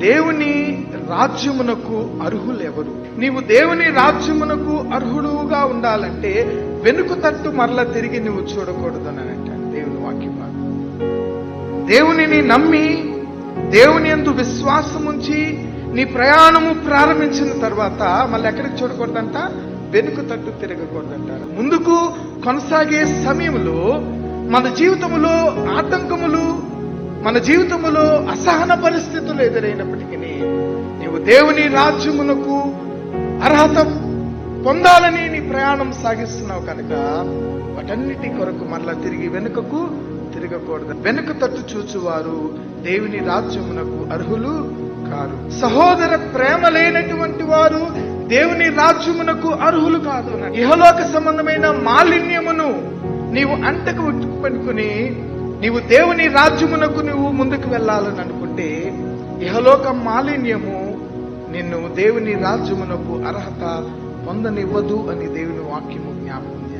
దేవుని రాజ్యమునకు అర్హులు ఎవరు నీవు దేవుని రాజ్యమునకు అర్హుడుగా ఉండాలంటే వెనుక తట్టు మరల తిరిగి నువ్వు చూడకూడదని అంటాడు దేవుని వాక్యం దేవునిని నమ్మి దేవుని యందు విశ్వాసం ఉంచి నీ ప్రయాణము ప్రారంభించిన తర్వాత మళ్ళీ ఎక్కడికి చూడకూడదంట? వెనుక తట్టు తిరగకూడదంటారు ముందుకు కొనసాగే సమయంలో మన జీవితంలో ఆటంకములు మన జీవితంలో అసహన పరిస్థితులు ఎదురైన దేవుని రాజ్యమునకు అర్హత పొందాలని నీ ప్రయాణం సాగిస్తున్నావు కనుక వాటన్నిటి కొరకు మరలా తిరిగి వెనుకకు తిరగకూడదు. వెనుక తట్టు చూచువారు దేవుని రాజ్యమునకు అర్హులు కారు. సహోదర ప్రేమ లేనటువంటి వారు దేవుని రాజ్యమునకు అర్హులు కాదు ఇహలోక సంబంధమైన మాలిన్యమును నీవు అంటకు పట్టుకుని నీవు దేవుని రాజ్యమునకు నువ్వు ముందుకు వెళ్ళాలని అనుకుంటే ఇహలోక మాలిన్యము నిన్ను దేవుని రాజ్యమునకు అర్హత పొందనివ్వదు అని దేవుని వాక్యము జ్ఞాపకం చేస్తుంది.